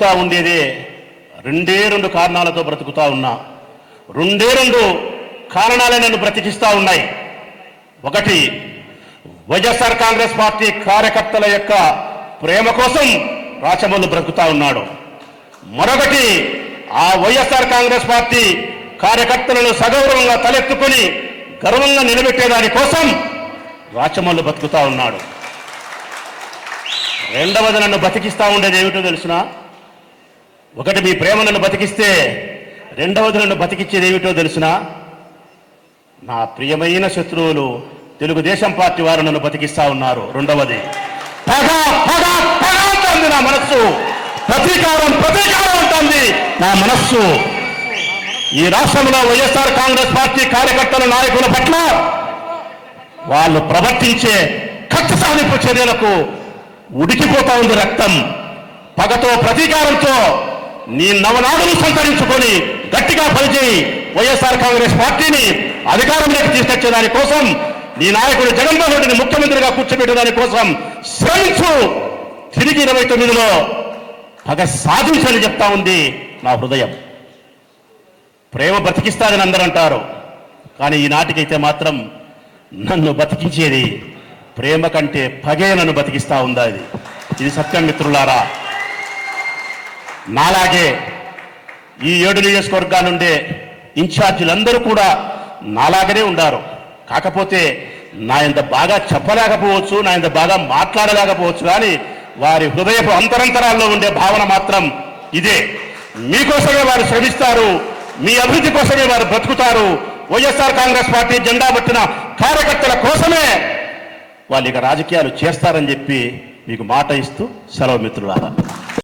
బ్రతుకుతా ఉండేదే. రెండే రెండు కారణాలతో బ్రతుకుతా ఉన్నా. రెండే రెండు కారణాలే నన్ను బ్రతికిస్తూ ఉన్నాయి. ఒకటి వైఎస్ఆర్ కాంగ్రెస్ పార్టీ కార్యకర్తల యొక్క ప్రేమ కోసం రాచమల్లు బ్రతుకుతా ఉన్నాడు. మరొకటి ఆ వైఎస్ఆర్ కాంగ్రెస్ పార్టీ కార్యకర్తలను సగౌరవంగా తలెత్తుకొని గర్వంగా నిలబెట్టేదాని కోసం రాచమల్లు బతుకుతా ఉన్నాడు. రెండవది నన్ను బతికిస్తూ ఉండేది ఏమిటో తెలిసినా ఒకటి మీ ప్రేమ నన్ను బతికిస్తే రెండవది నన్ను బతికిచ్చేది ఏమిటో తెలుసునా? నా ప్రియమైన శత్రువులు తెలుగుదేశం పార్టీ వారు నన్ను బతికిస్తా ఉన్నారు. రెండవది నా మనస్సు. ప్రతీకారం ప్రతీకారం అంటుంది నా మనస్సు. ఈ రాష్ట్రంలో వైఎస్ఆర్ కాంగ్రెస్ పార్టీ కార్యకర్తల నాయకుల పట్ల వాళ్ళు ప్రవర్తించే కక్ష సాధింపు చర్యలకు ఉడికిపోతా ఉంది రక్తం. పగతో ప్రతీకారంతో నీ నవనాడులు సంతరించుకొని గట్టిగా పనిచేయి. వైఎస్ఆర్ కాంగ్రెస్ పార్టీని అధికారంలోకి తీసుకొచ్చేదాని కోసం నీ నాయకుడు జగన్మోహన్ రెడ్డిని ముఖ్యమంత్రిగా కూర్చోబెట్టేదాని కోసం శ్రమించు. తిరిగి ఇరవై తొమ్మిదిలో పగ సాధించని చెప్తా ఉంది నా హృదయం. ప్రేమ బ్రతికిస్తాదని అందరూ అంటారు. కానీ ఈనాటికైతే మాత్రం నన్ను బతికించేది ప్రేమ కంటే పగే నన్ను బతికిస్తా ఉందా ఇది? ఇది సత్యం మిత్రులారా. నాలాగే ఈ ఏడు నియోజకవర్గాల నుండే ఇన్ఛార్జీలందరూ కూడా నాలాగనే ఉన్నారు కాకపోతే నా ఇంత బాగా చెప్పలేకపోవచ్చు నా ఇంత బాగా మాట్లాడలేకపోవచ్చు కానీ వారి హృదయపు అంతరంతరాల్లో ఉండే భావన మాత్రం ఇదే. మీకోసమే వారు శ్రమిస్తారు మీ అభివృద్ధి కోసమే వారు బ్రతుకుతారు. వైఎస్ఆర్ కాంగ్రెస్ పార్టీ జెండా పట్టిన కార్యకర్తల కోసమే వాళ్ళు ఇక రాజకీయాలు చేస్తారని చెప్పి మీకు మాట ఇస్తూ సెలవు మిత్రులారా.